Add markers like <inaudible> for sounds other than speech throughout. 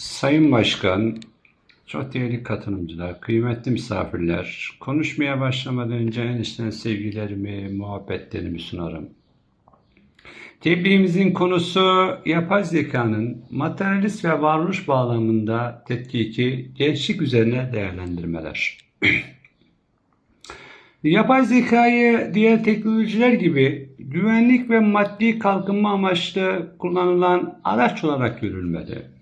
Sayın Başkan, çok değerli katılımcılar, kıymetli misafirler, konuşmaya başlamadan önce en içten sevgilerimi, muhabbetlerimi sunarım. Tebliğimizin konusu yapay zekanın materyalist ve varoluş bağlamında tetkiki, gençlik üzerine değerlendirmeler. <clears throat> Yapay zekayı diğer teknolojiler gibi güvenlik ve maddi kalkınma amaçlı kullanılan araç olarak görülmeli.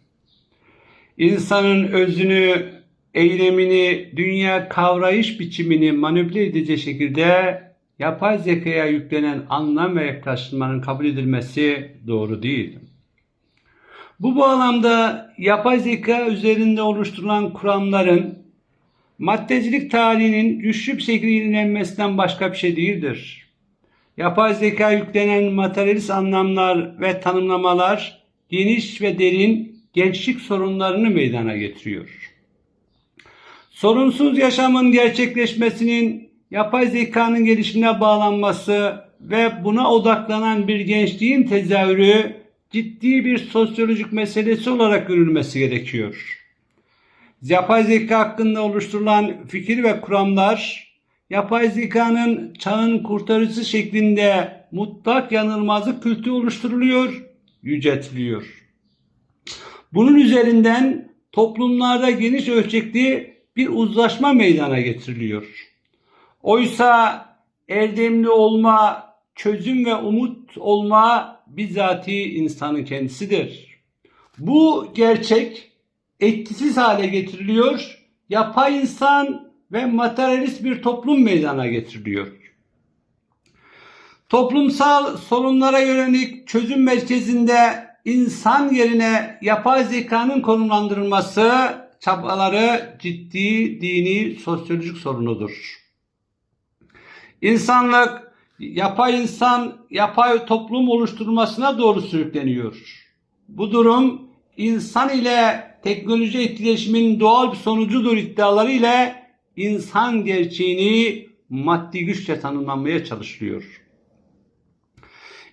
İnsanın özünü, eylemini, dünya kavrayış biçimini manipüle edecek şekilde yapay zekaya yüklenen anlam ve yaklaşımların kabul edilmesi doğru değil. Bu bağlamda yapay zeka üzerinde oluşturulan kuramların maddecilik tarihinin güçlü bir şekilde yenilenmesinden başka bir şey değildir. Yapay zeka yüklenen materyalist anlamlar ve tanımlamalar geniş ve derin gençlik sorunlarını meydana getiriyor. Sorunsuz yaşamın gerçekleşmesinin yapay zekanın gelişimine bağlanması ve buna odaklanan bir gençliğin tezahürü ciddi bir sosyolojik meselesi olarak görülmesi gerekiyor. Yapay zeka hakkında oluşturulan fikir ve kuramlar, yapay zekanın çağın kurtarıcısı şeklinde mutlak yanılmazlık kültü oluşturuluyor, yüceltiliyor. Bunun üzerinden toplumlarda geniş ölçekli bir uzlaşma meydana getiriliyor. Oysa erdemli olma, çözüm ve umut olma bizatihi insanın kendisidir. Bu gerçek etkisiz hale getiriliyor, yapay insan ve materyalist bir toplum meydana getiriliyor. Toplumsal sorunlara yönelik çözüm merkezinde insan yerine yapay zekanın konumlandırılması çabaları ciddi dini sosyolojik sorunudur. İnsanlık yapay insan, yapay toplum oluşturmasına doğru sürükleniyor. Bu durum insan ile teknoloji etkileşiminin doğal bir sonucudur iddiaları ile insan gerçeğini maddi güçle tanımlanmaya çalışılıyor.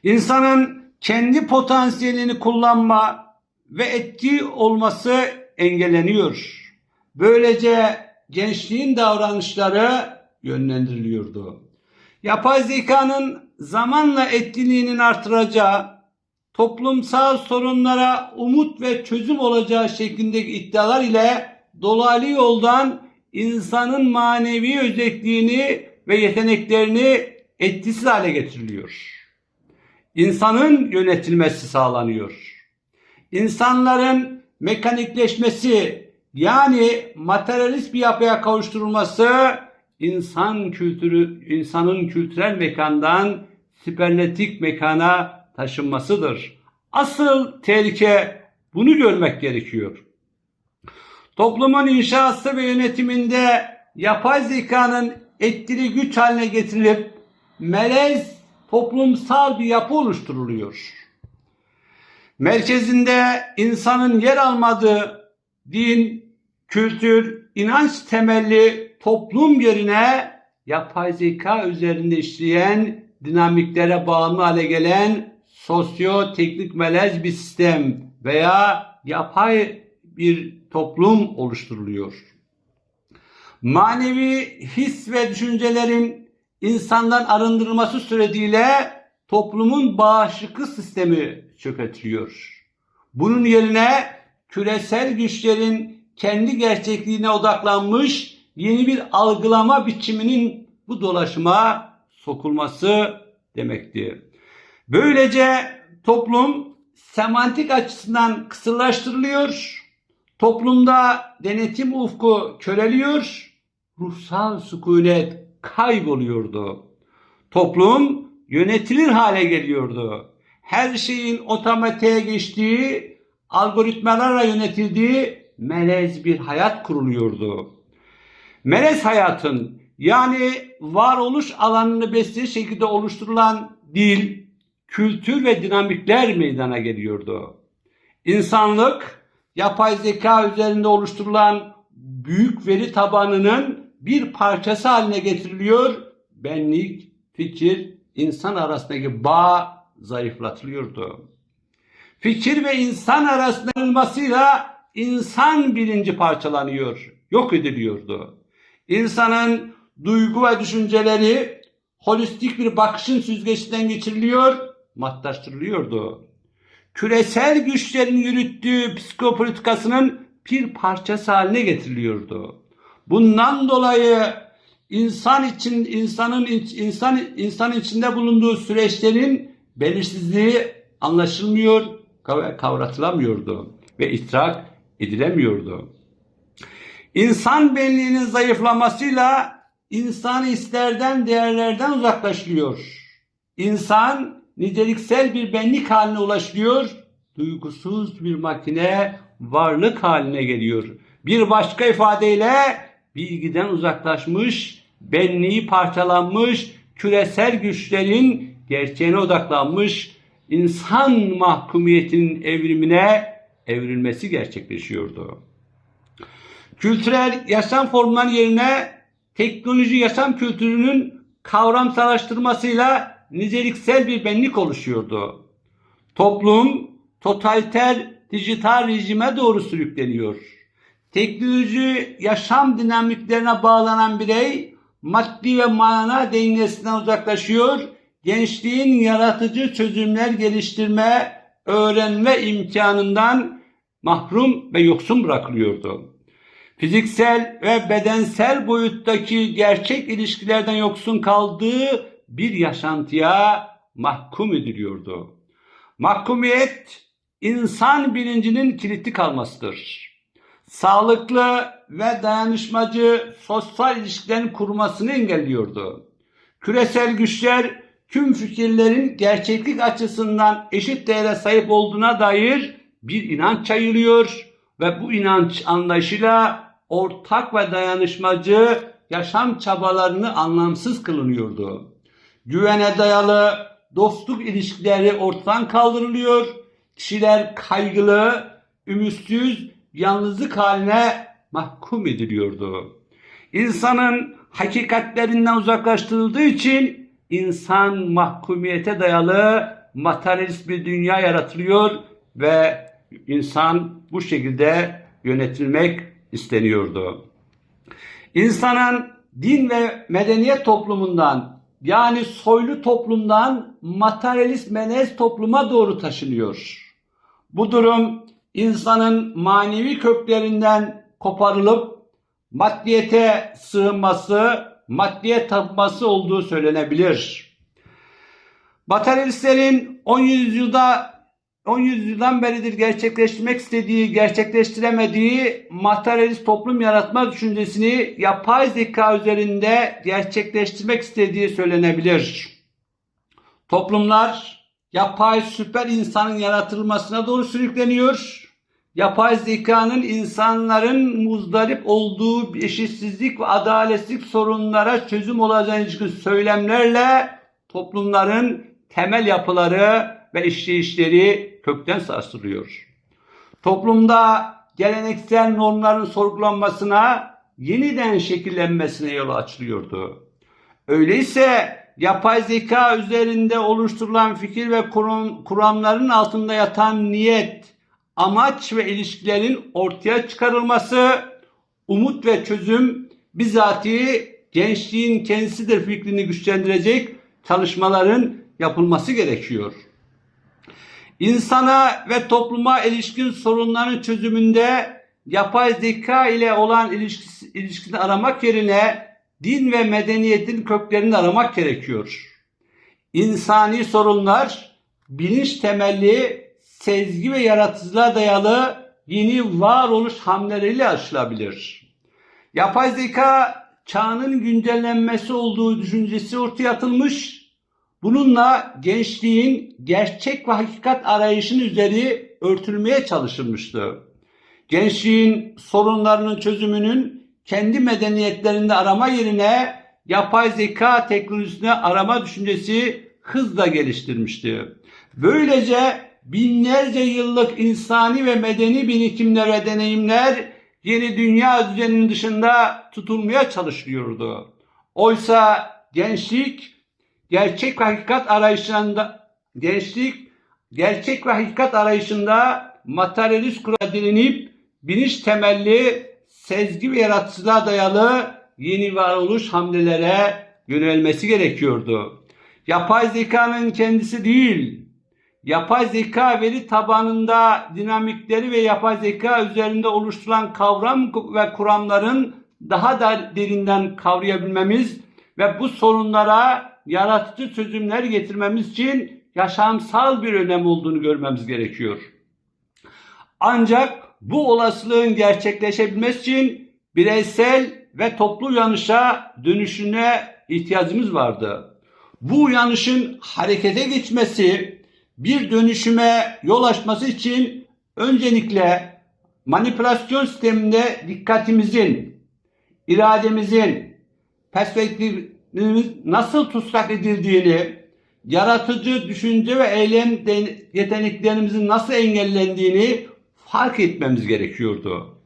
İnsanın kendi potansiyelini kullanma ve etki olması engelleniyor. Böylece gençliğin davranışları yönlendiriliyordu. Yapay zekanın zamanla etkinliğinin artıracağı, toplumsal sorunlara umut ve çözüm olacağı şeklindeki iddialar ile dolaylı yoldan insanın manevi özelliğini ve yeteneklerini etkisiz hale getiriliyor. İnsanın yönetilmesi sağlanıyor. İnsanların mekanikleşmesi yani materyalist bir yapıya kavuşturulması insan kültürü insanın kültürel mekandan sibernetik mekana taşınmasıdır. Asıl tehlike bunu görmek gerekiyor. Toplumun inşası ve yönetiminde yapay zekanın etkili güç haline getirilip melez toplumsal bir yapı oluşturuluyor. Merkezinde insanın yer almadığı din, kültür, inanç temelli toplum yerine yapay zeka üzerinde işleyen dinamiklere bağımlı hale gelen sosyo-teknik melez bir sistem veya yapay bir toplum oluşturuluyor. Manevi his ve düşüncelerin insandan arındırılması suretiyle toplumun bağışıklık sistemi çökertiliyor. Bunun yerine küresel güçlerin kendi gerçekliğine odaklanmış yeni bir algılama biçiminin bu dolaşıma sokulması demektir. Böylece toplum semantik açısından kısırlaştırılıyor, toplumda denetim ufku köreliyor, ruhsal sükunet kayboluyordu. Toplum yönetilir hale geliyordu. Her şeyin otomatiğe geçtiği, algoritmalarla yönetildiği melez bir hayat kuruluyordu. Melez hayatın yani varoluş alanını besleyecek şekilde oluşturulan dil, kültür ve dinamikler meydana geliyordu. İnsanlık yapay zeka üzerinde oluşturulan büyük veri tabanının bir parçası haline getiriliyor. Benlik, fikir, insan arasındaki bağ zayıflatılıyordu. Fikir ve insan arasında olmasıyla insan bilinci parçalanıyor, yok ediliyordu. İnsanın duygu ve düşünceleri holistik bir bakışın süzgecinden geçiriliyor, matlaştırılıyordu. Küresel güçlerin yürüttüğü psikopolitikasının bir parçası haline getiriliyordu. Bundan dolayı insan için insanın insan insan içinde bulunduğu süreçlerin belirsizliği anlaşılmıyor, kavratılamıyordu ve idrak edilemiyordu. İnsan benliğinin zayıflamasıyla insan hislerden, değerlerden uzaklaşıyor. İnsan niteliksel bir benlik haline ulaşıyor, duygusuz bir makine varlık haline geliyor. Bir başka ifadeyle bilgiden uzaklaşmış, benliği parçalanmış, küresel güçlerin gerçeğine odaklanmış, insan mahkumiyetinin evrimine evrilmesi gerçekleşiyordu. Kültürel yaşam formları yerine teknoloji yaşam kültürünün kavramsallaştırmasıyla niceliksel bir benlik oluşuyordu. Toplum totaliter dijital rejime doğru sürükleniyor. Teknoloji yaşam dinamiklerine bağlanan birey maddi ve mana dengesinden uzaklaşıyor. Gençliğin yaratıcı çözümler geliştirme, öğrenme imkanından mahrum ve yoksun bırakılıyordu. Fiziksel ve bedensel boyuttaki gerçek ilişkilerden yoksun kaldığı bir yaşantıya mahkum ediliyordu. Mahkumiyet insan bilincinin kilitli kalmasıdır. Sağlıklı ve dayanışmacı sosyal ilişkilerin kurmasını engelliyordu. Küresel güçler tüm fikirlerin gerçeklik açısından eşit değere sahip olduğuna dair bir inanç yayılıyor ve bu inanç anlayışıyla ortak ve dayanışmacı yaşam çabalarını anlamsız kılınıyordu. Güvene dayalı dostluk ilişkileri ortadan kaldırılıyor. Kişiler kaygılı, ümitsiz, yalnızlık haline mahkum ediliyordu. İnsanın hakikatlerinden uzaklaştırıldığı için insan mahkumiyete dayalı materyalist bir dünya yaratılıyor ve insan bu şekilde yönetilmek isteniyordu. İnsanın din ve medeniyet toplumundan yani soylu toplumdan materyalist melez topluma doğru taşınıyor. Bu durum insanın manevi köklerinden koparılıp maddiyete sığınması, maddiye tapması olduğu söylenebilir. Materyalistlerin 10 yüzyılda 10 yüzyıldan beridir gerçekleştirmek istediği, gerçekleştiremediği materyalist toplum yaratma düşüncesini yapay zeka üzerinde gerçekleştirmek istediği söylenebilir. Toplumlar yapay süper insanın yaratılmasına doğru sürükleniyor. Yapay zekanın insanların muzdarip olduğu eşitsizlik ve adaletsizlik sorunlara çözüm olacağına ilişkin söylemlerle toplumların temel yapıları ve işleyişleri kökten sarsılıyor. Toplumda geleneksel normların sorgulanmasına, yeniden şekillenmesine yol açılıyordu. Öyleyse yapay zeka üzerinde oluşturulan fikir ve kuram, kuramların altında yatan niyet, amaç ve ilişkilerin ortaya çıkarılması, umut ve çözüm bizatihi gençliğin kendisidir fikrini güçlendirecek çalışmaların yapılması gerekiyor. İnsana ve topluma ilişkin sorunların çözümünde yapay zeka ile olan ilişkisi, ilişkisini aramak yerine din ve medeniyetin köklerini aramak gerekiyor. İnsani sorunlar bilinç temelli, sezgi ve yaratıcılığa dayalı yeni varoluş hamleleriyle aşılabilir. Yapay zeka çağının güncellenmesi olduğu düşüncesi ortaya atılmış Bununla gençliğin gerçek ve hakikat arayışının üzeri örtülmeye çalışılmıştı. Gençliğin sorunlarının çözümünün kendi medeniyetlerinde arama yerine yapay zeka teknolojisine arama düşüncesi hızla geliştirmişti. Böylece binlerce yıllık insani ve medeni birikimler ve deneyimler yeni dünya düzeninin dışında tutulmaya çalışılıyordu. Oysa gençlik gerçek ve hakikat arayışında gençlik gerçek ve hakikat arayışında materyalist kura direnip bilinç temelli, sezgi ve yaratıcılığa dayalı yeni varoluş hamlelere yönelmesi gerekiyordu. Yapay zekanın kendisi değil, yapay zeka veri tabanında dinamikleri ve yapay zeka üzerinde oluşturulan kavram ve kuramların daha da derinden kavrayabilmemiz ve bu sorunlara yaratıcı çözümler getirmemiz için yaşamsal bir önem olduğunu görmemiz gerekiyor. Ancak bu olasılığın gerçekleşebilmesi için bireysel ve toplu uyanışa dönüşüne ihtiyacımız vardı. Bu uyanışın harekete geçmesi, bir dönüşüme yol açması için öncelikle manipülasyon sisteminde dikkatimizin, irademizin, perspektifimiz nasıl tutsak edildiğini, yaratıcı düşünce ve eylem yeteneklerimizin nasıl engellendiğini fark etmemiz gerekiyordu.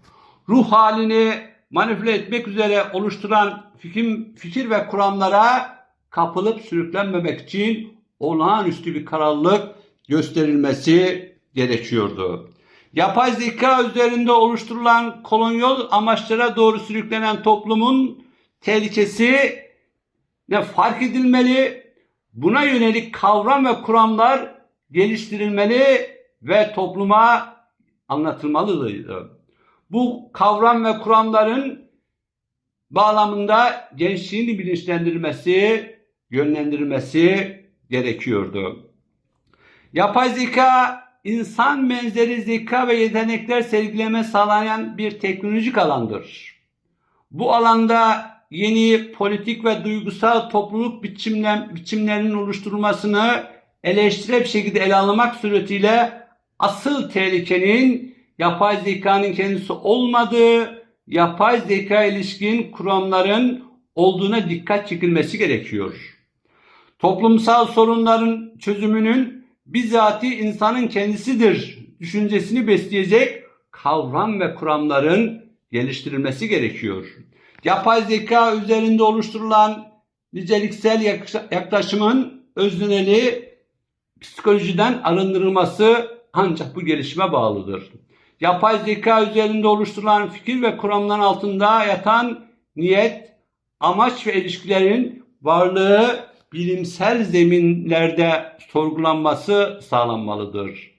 Ruh halini manipüle etmek üzere oluşturan fikir, fikir ve kuramlara kapılıp sürüklenmemek için olağanüstü bir kararlılık gösterilmesi gerekiyordu. Yapay zeka üzerinde oluşturulan kolonyal amaçlara doğru sürüklenen toplumun tehlikesi ne fark edilmeli, buna yönelik kavram ve kuramlar geliştirilmeli ve topluma anlatılmalıydı. Bu kavram ve kuramların bağlamında gençliğin bilinçlendirilmesi, yönlendirilmesi gerekiyordu. Yapay zeka insan benzeri zeka ve yetenekler sergileme sağlayan bir teknolojik alandır. Bu alanda yeni politik ve duygusal topluluk biçimler, biçimlerinin oluşturulmasını eleştirel bir şekilde ele almak suretiyle asıl tehlikenin yapay zekanın kendisi olmadığı, yapay zeka ilişkin kuramların olduğuna dikkat çekilmesi gerekiyor. Toplumsal sorunların çözümünün bizzati insanın kendisidir düşüncesini besleyecek kavram ve kuramların geliştirilmesi gerekiyor. Yapay zeka üzerinde oluşturulan niceliksel yaklaşımın özneli psikolojiden arındırılması ancak bu gelişime bağlıdır. Yapay zeka üzerinde oluşturulan fikir ve kuramların altında yatan niyet, amaç ve ilişkilerin varlığı bilimsel zeminlerde sorgulanması sağlanmalıdır.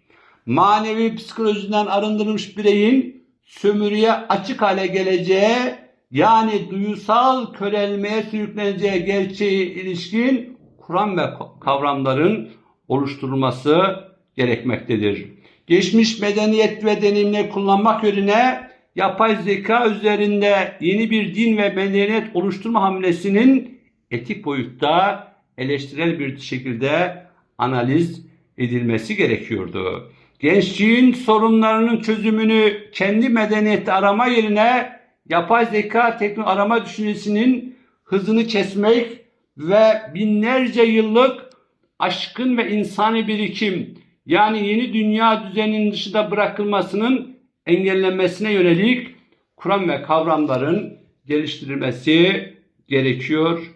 Manevi psikolojiden arındırılmış bireyin sömürüye açık hale geleceği yani duyusal körelmeye sürükleneceği gerçeği ilişkin kuram ve kavramların oluşturulması gerekmektedir. Geçmiş medeniyet ve deneyimleri kullanmak yerine yapay zeka üzerinde yeni bir din ve medeniyet oluşturma hamlesinin etik boyutta eleştirel bir şekilde analiz edilmesi gerekiyordu. Gençliğin sorunlarının çözümünü kendi medeniyeti arama yerine yapay zeka teknoloji arama düşüncesinin hızını kesmek ve binlerce yıllık aşkın ve insani birikim yani yeni dünya düzeninin dışında bırakılmasının engellenmesine yönelik kuram ve kavramların geliştirilmesi gerekiyor